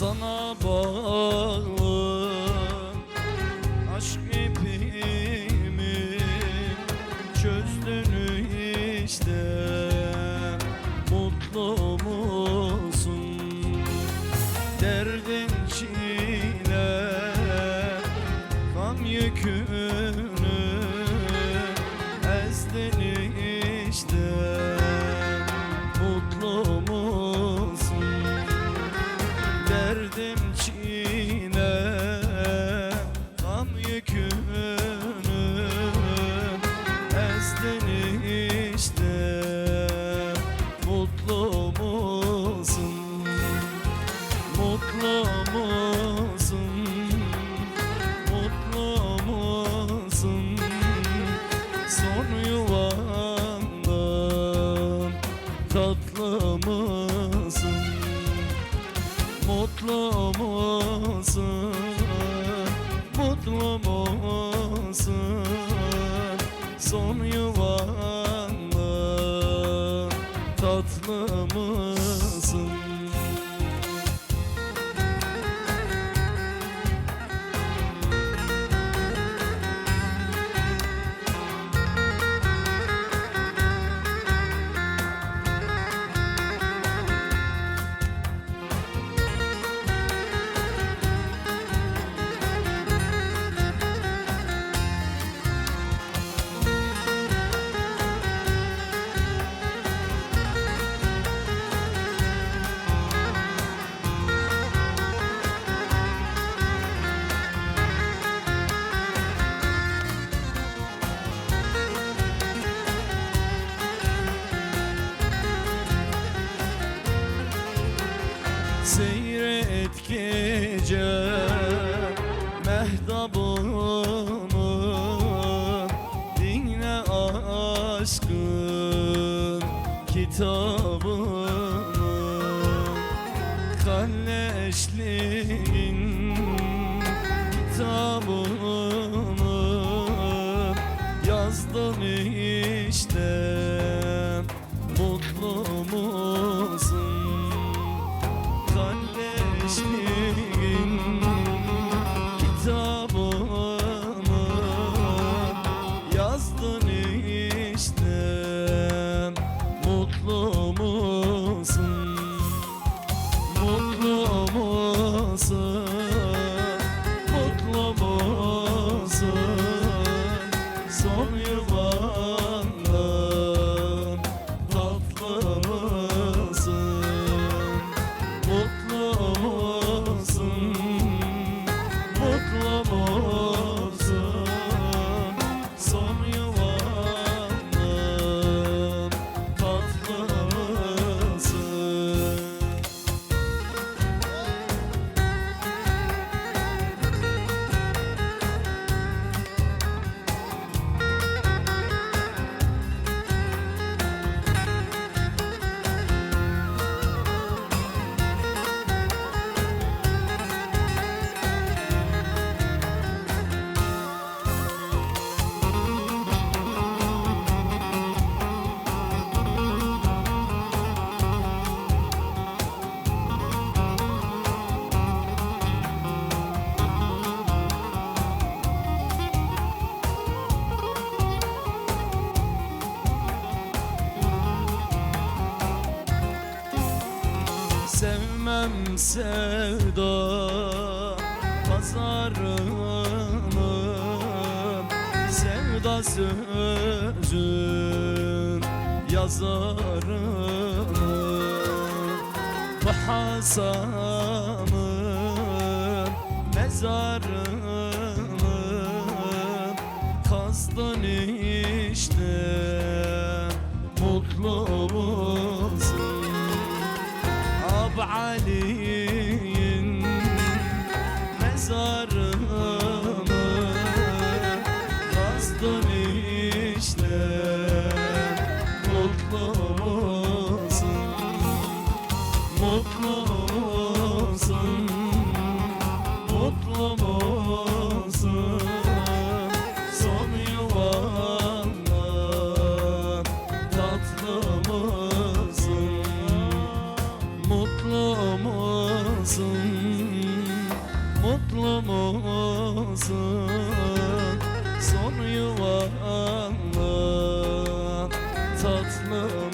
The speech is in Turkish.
sana bağlı. Aşk ipimi çözdün işte. Mutlu musun? Derdin çile Gam yükünü ezdin işte Tatlı mısın? Mutlu musun? Mutlu musun? Son yuvanda tatlı Seyret gece mehtabını Dinle aşkın kitabını. Kalleşliğin kitabını Yazdın işte Mutlu Sevmem sevda pazarını Sevda sözün yazarını Bu Hasan'ın mezarını Kazdın işte mutlu musun? عليك Son yuvanla Tatlı